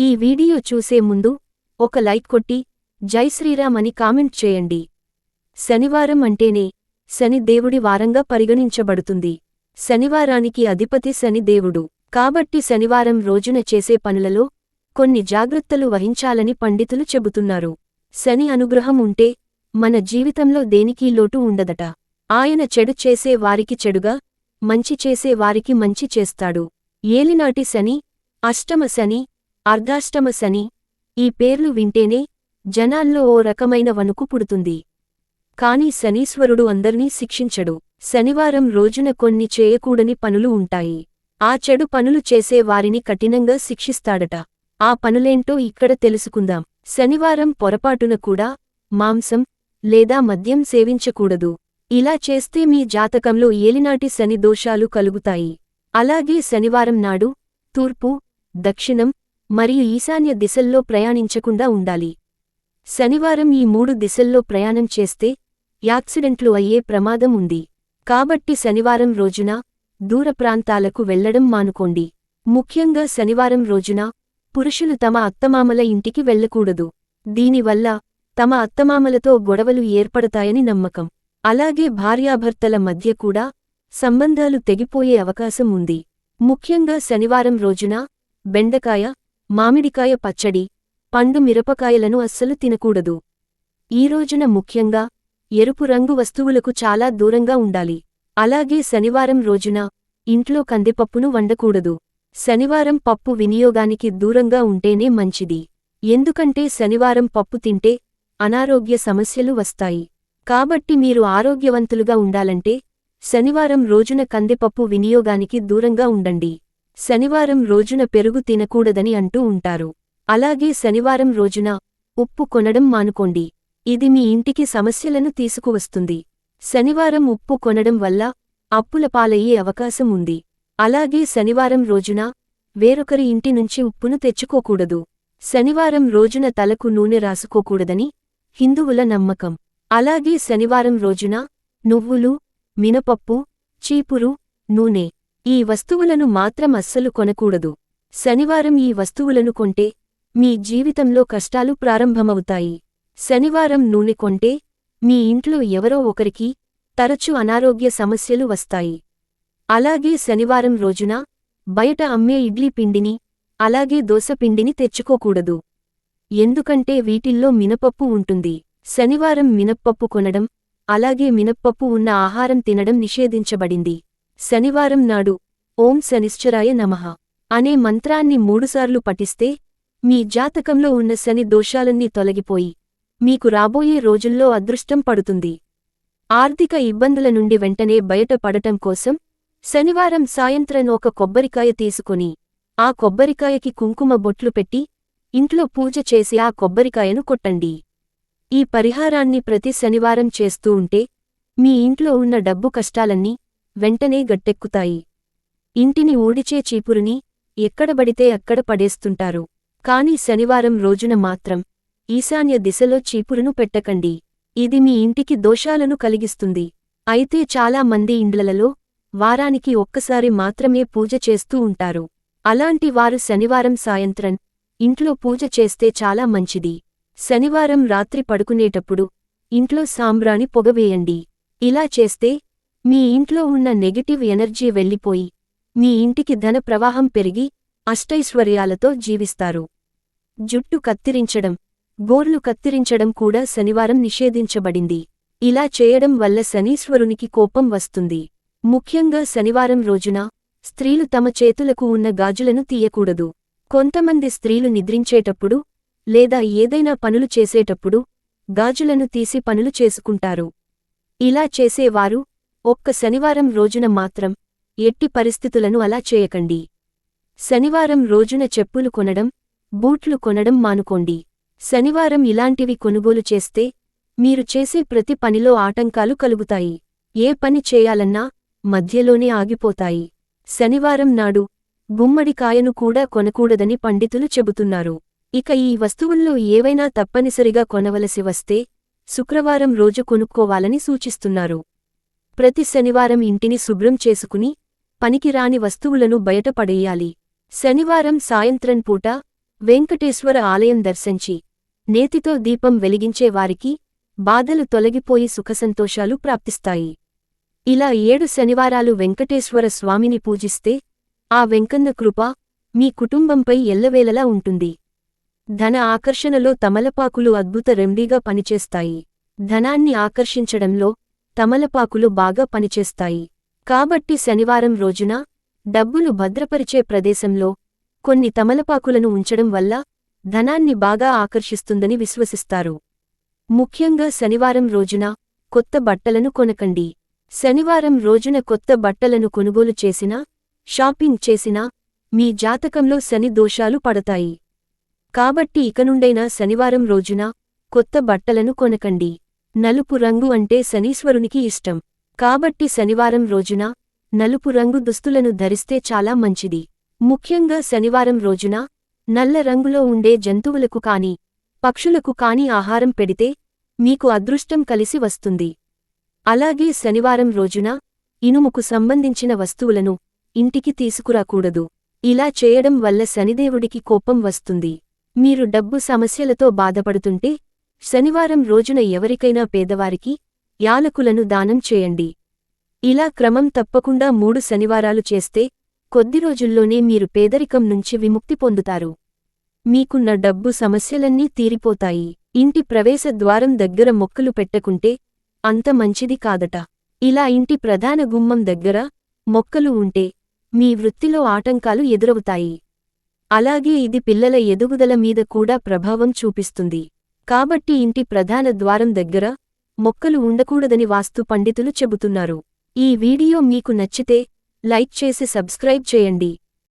ఈ వీడియో చూసే ముందు ఒక లైక్ కొట్టి జై శ్రీరామ్ అని కామెంట్ చేయండి. శనివారం అంటేనే శని దేవుడి వారంగా పరిగణించబడుతుంది. శనివారానికి అధిపతి శని దేవుడు. కాబట్టి శనివారం రోజున చేసే పనులలో కొన్ని జాగ్రత్తలు వహించాలని పండితులు చెబుతున్నారు. శని అనుగ్రహం ఉంటే మన జీవితంలో దేనికీ లోటు ఉండదట. ఆయన చెడు చేసే వారికి చెడుగా మంచి చేసే వారికి మంచి చేస్తాడు. ఏలినాటి శని అష్టమ శని అర్ధాష్టమ శని. ఈ పేర్లు వింటేనే జనాల్లో ఓ రకమైన వణుకు పుడుతుంది. కాని శనీశ్వరుడు అందర్నీ శిక్షించడు. శనివారం రోజున కొన్ని చేయకూడని పనులు ఉంటాయి. ఆ చెడు పనులు చేసే వారిని కఠినంగా శిక్షిస్తాడట. ఆ పనులేంటో ఇక్కడ తెలుసుకుందాం. శనివారం పొరపాటున కూడా మాంసం లేదా మద్యం సేవించకూడదు. ఇలా చేస్తే మీ జాతకంలో ఏలినాటి శని దోషాలు కలుగుతాయి. అలాగే శనివారం నాడు తూర్పు దక్షిణం మరియు ఈశాన్య దిశల్లో ప్రయాణించకుండా ఉండాలి. శనివారం ఈ మూడు దిశల్లో ప్రయాణం చేస్తే యాక్సిడెంట్లు అయ్యే ప్రమాదం ఉంది. కాబట్టి శనివారం రోజున దూర ప్రాంతాలకు వెళ్ళడం మానుకోండి. ముఖ్యంగా శనివారం రోజున పురుషులు తమ అత్తమామల ఇంటికి వెళ్ళకూడదు దీనివల్ల తమ అత్తమామలతో గొడవలు ఏర్పడతాయని నమ్మకం. అలాగే భార్యాభర్తల మధ్య కూడా సంబంధాలు తెగిపోయే అవకాశం ఉంది. ముఖ్యంగా శనివారం రోజున బెండకాయ మామిడికాయ పచ్చడి పండు మిరపకాయలను అస్సలు తినకూడదు. ఈ రోజున ముఖ్యంగా ఎరుపు రంగు వస్తువులకు చాలా దూరంగా ఉండాలి. అలాగే శనివారం రోజున ఇంట్లో కందిపప్పును వండకూడదు. శనివారం పప్పు వినియోగానికి దూరంగా ఉంటేనే మంచిది. ఎందుకంటే శనివారం పప్పు తింటే అనారోగ్య సమస్యలు వస్తాయి. కాబట్టి మీరు ఆరోగ్యవంతులుగా ఉండాలంటే శనివారం రోజున కందిపప్పు వినియోగానికి దూరంగా ఉండండి. శనివారం రోజున పెరుగు తినకూడదని అంటూ ఉంటారు. అలాగే శనివారం రోజున ఉప్పు కొనడం మానుకోండి. ఇది మీ ఇంటికి సమస్యలను తీసుకువస్తుంది. శనివారం ఉప్పు కొనడం వల్ల అప్పుల పాలయ్యే అవకాశం ఉంది. అలాగే శనివారం రోజున వేరొకరి ఇంటి నుంచి ఉప్పును తెచ్చుకోకూడదు. శనివారం రోజున తలకు నూనె రాసుకోకూడదని హిందువుల నమ్మకం. అలాగే శనివారం రోజున నువ్వులు మినపప్పు చీపురు నూనె ఈ వస్తువులను మాత్రం అస్సలు కొనకూడదు. శనివారం ఈ వస్తువులను కొంటే మీ జీవితంలో కష్టాలు ప్రారంభమవుతాయి. శనివారం నూనె కొంటే మీ ఇంట్లో ఎవరో ఒకరికి తరచు అనారోగ్య సమస్యలు వస్తాయి. అలాగే శనివారం రోజున బయట అమ్మే ఇడ్లీ పిండిని అలాగే దోసపిండిని తెచ్చుకోకూడదు. ఎందుకంటే వీటిల్లో మినపప్పు ఉంటుంది. శనివారం మినప్పప్పు కొనడం అలాగే మినప్పప్పు ఉన్న ఆహారం తినడం నిషేధించబడింది. శనివారం నాడు ఓం శనిశ్చరాయ నమః అనే మంత్రాన్ని మూడుసార్లు పఠిస్తే మీ జాతకంలో ఉన్న శని దోషాలన్నీ తొలగిపోయి మీకు రాబోయే రోజుల్లో అదృష్టం పడుతుంది. ఆర్థిక ఇబ్బందుల నుండి వెంటనే బయటపడటం కోసం శనివారం సాయంత్రం ఒక కొబ్బరికాయ తీసుకుని ఆ కొబ్బరికాయకి కుంకుమ బొట్లు పెట్టి ఇంట్లో పూజ చేసి ఆ కొబ్బరికాయను కొట్టండి. ఈ పరిహారాన్ని ప్రతి శనివారం చేస్తూ ఉంటే మీ ఇంట్లో ఉన్న డబ్బు కష్టాలన్నీ వెంటనే గట్టెక్కుతాయి. ఇంటిని ఊడిచే చీపురుని ఎక్కడబడితే అక్కడ పడేస్తుంటారు. కాని శనివారం రోజున మాత్రం ఈశాన్య దిశలో చీపురును పెట్టకండి. ఇది మీ ఇంటికి దోషాలను కలిగిస్తుంది. అయితే చాలా మంది ఇండ్లలలో వారానికి ఒక్కసారి మాత్రమే పూజ చేస్తూ ఉంటారు. అలాంటి వారు శనివారం సాయంత్రం ఇంట్లో పూజ చేస్తే చాలా మంచిది. శనివారం రాత్రి పడుకునేటప్పుడు ఇంట్లో సాంబ్రాణి పొగవేయండి ఇలా చేస్తే మీ ఇంట్లో ఉన్న నెగటివ్ ఎనర్జీ వెళ్ళిపోయి మీ ఇంటికి ధన ప్రవాహం పెరిగి అష్టైశ్వర్యాలతో జీవిస్తారు. జుట్టు కత్తిరించడం గోర్లు కత్తిరించడం కూడా శనివారం నిషేధించబడింది. ఇలా చేయడం వల్ల శనీశ్వరునికి కోపం వస్తుంది. ముఖ్యంగా శనివారం రోజున స్త్రీలు తమ చేతులకు ఉన్న గాజులను తీయకూడదు. కొంతమంది స్త్రీలు నిద్రించేటప్పుడు లేదా ఏదైనా పనులు చేసేటప్పుడు గాజులను తీసి పనులు చేసుకుంటారు. ఇలా చేసేవారు ఒక్క శనివారం రోజున మాత్రం ఎట్టి పరిస్థితులను అలా చేయకండి. శనివారం రోజున చెప్పులు కొనడం బూట్లు కొనడం మానుకోండి. శనివారం ఇలాంటివి కొనుగోలు చేస్తే మీరు చేసే ప్రతి పనిలో ఆటంకాలు కలుగుతాయి. ఏ పని చేయాలన్నా మధ్యలోనే ఆగిపోతాయి. శనివారం నాడు గుమ్మడికాయను కూడా కొనకూడదని పండితులు చెబుతున్నారు. ఇక ఈ వస్తువుల్లో ఏవైనా తప్పనిసరిగా కొనవలసి వస్తే శుక్రవారం రోజు కొనుక్కోవాలని సూచిస్తున్నారు. ప్రతి శనివారం ఇంటిని శుభ్రం చేసుకుని పనికిరాని వస్తువులను బయటపడేయాలి శనివారం సాయంత్రం పూట వెంకటేశ్వర ఆలయం దర్శించి నేతితో దీపం వెలిగించేవారికి బాధలు తొలగిపోయి సుఖసంతోషాలు ప్రాప్తిస్తాయి. ఇలా ఏడు శనివారాలు వెంకటేశ్వర స్వామిని పూజిస్తే ఆ వెంకన్న కృప మీ కుటుంబంపై ఎల్లవేళలా ఉంటుంది. ధన ఆకర్షణలో తమలపాకులు అద్భుత రెమ్డీగా పనిచేస్తాయి. ధనాన్ని ఆకర్షించడంలో తమలపాకులు బాగా పనిచేస్తాయి. కాబట్టి శనివారం రోజున డబ్బులు భద్రపరిచే ప్రదేశంలో కొన్ని తమలపాకులను ఉంచడం వల్ల ధనాన్ని బాగా ఆకర్షిస్తుందని విశ్వసిస్తారు. ముఖ్యంగా శనివారం రోజున కొత్త బట్టలను కొనకండి. శనివారం రోజున కొత్త బట్టలను కొనుగోలు చేసినా షాపింగ్ చేసినా మీ జాతకంలో శని దోషాలు పడతాయి. కాబట్టి ఇకనుండైనా శనివారం రోజున కొత్త బట్టలను కొనకండి. నలుపు రంగు అంటే శనీశ్వరునికి ఇష్టం. కాబట్టి శనివారం రోజున నలుపు రంగు దుస్తులను ధరిస్తే చాలా మంచిది. ముఖ్యంగా శనివారం రోజున నల్ల రంగులో ఉండే జంతువులకు కాని పక్షులకు కాని ఆహారం పెడితే మీకు అదృష్టం కలిసి వస్తుంది. అలాగే శనివారం రోజున ఇనుముకు సంబంధించిన వస్తువులను ఇంటికి తీసుకురాకూడదు. ఇలా చేయడం వల్ల శనిదేవుడికి కోపం వస్తుంది. మీరు డబ్బు సమస్యలతో బాధపడుతుంటే శనివారం రోజున ఎవరికైనా పేదవారికి యాలకులను దానం చేయండి. ఇలా క్రమం తప్పకుండా మూడు శనివారాలు చేస్తే కొద్ది రోజుల్లోనే మీరు పేదరికం నుంచి విముక్తి పొందుతారు. మీకున్న డబ్బు సమస్యలన్నీ తీరిపోతాయి. ఇంటి ప్రవేశ ద్వారం దగ్గర మొక్కలు పెట్టకుంటే అంత మంచిది కాదట. ఇలా ఇంటి ప్రధాన గుమ్మం దగ్గర మొక్కలు ఉంటే మీ వృత్తిలో ఆటంకాలు ఎదురవుతాయి. అలాగే ఇది పిల్లల ఎదుగుదల మీద కూడా ప్రభావం చూపిస్తుంది. కాబట్టి ఇంటి ప్రధాన ద్వారం దగ్గర మొక్కలు ఉండకూడదని వాస్తు పండితులు చెబుతున్నారు. ఈ వీడియో మీకు నచ్చితే లైక్ చేసి సబ్స్క్రైబ్ చేయండి.